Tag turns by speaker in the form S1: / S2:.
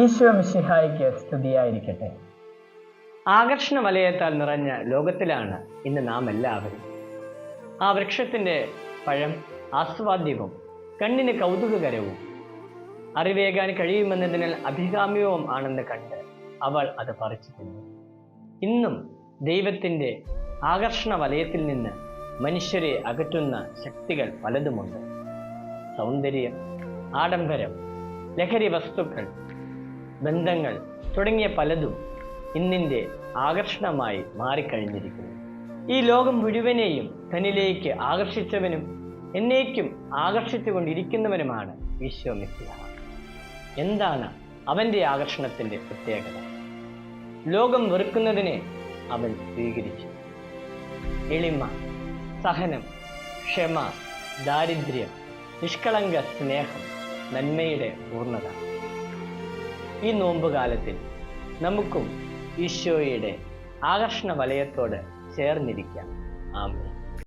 S1: ഈശോ മിശിഹായിക്ക് സ്തുതിയായിരിക്കട്ടെ.
S2: ആകർഷണ വലയത്താൽ നിറഞ്ഞ ലോകത്തിലാണ് ഇന്ന് നാം എല്ലാവരും ആ വൃക്ഷത്തിന്റെ പഴം ആസ്വാദ്യവും കണ്ണിന് കൗതുകകരവും അറിവേകാൻ കഴിയുമെന്നതിനാൽ അഭികാമ്യവും ആണെന്ന് കണ്ട് അവൾ അത് പറിച്ചു ഇന്നും ദൈവത്തിന്റെ ആകർഷണ വലയത്തിൽ നിന്ന് മനുഷ്യരെ അകറ്റുന്ന ശക്തികൾ പലതുമുണ്ട്. സൗന്ദര്യം ആഡംബരം ലഹരി വസ്തുക്കൾ ബന്ധങ്ങൾ തുടങ്ങിയ പലതും ഇന്നിന്റെ ആകർഷണമായി മാറിക്കഴിഞ്ഞിരിക്കുന്നു. ഈ ലോകം മുഴുവനെയും തന്നിലേക്ക് ആകർഷിച്ചവനും എന്നേക്കും ആകർഷിച്ചുകൊണ്ടിരിക്കുന്നവനുമാണ് കൊണ്ടിരിക്കുന്നവനുമാണ് മിശിഹ. എന്താണ് അവന്റെ ആകർഷണത്തിന്റെ പ്രത്യേകത? ലോകം വെറുക്കുന്നതിനെ അവൻ സ്വീകരിച്ചു. എളിമ സഹനം ക്ഷമ ദാരിദ്ര്യം നിഷ്കളങ്ക സ്നേഹം നന്മയുടെ പൂർണത. ഈ നോമ്പ് കാലത്തിൽ നമുക്കും ഈശോയുടെ ആകർഷണ വലയത്തോട് ചേർന്നിരിക്കാം. ആമേ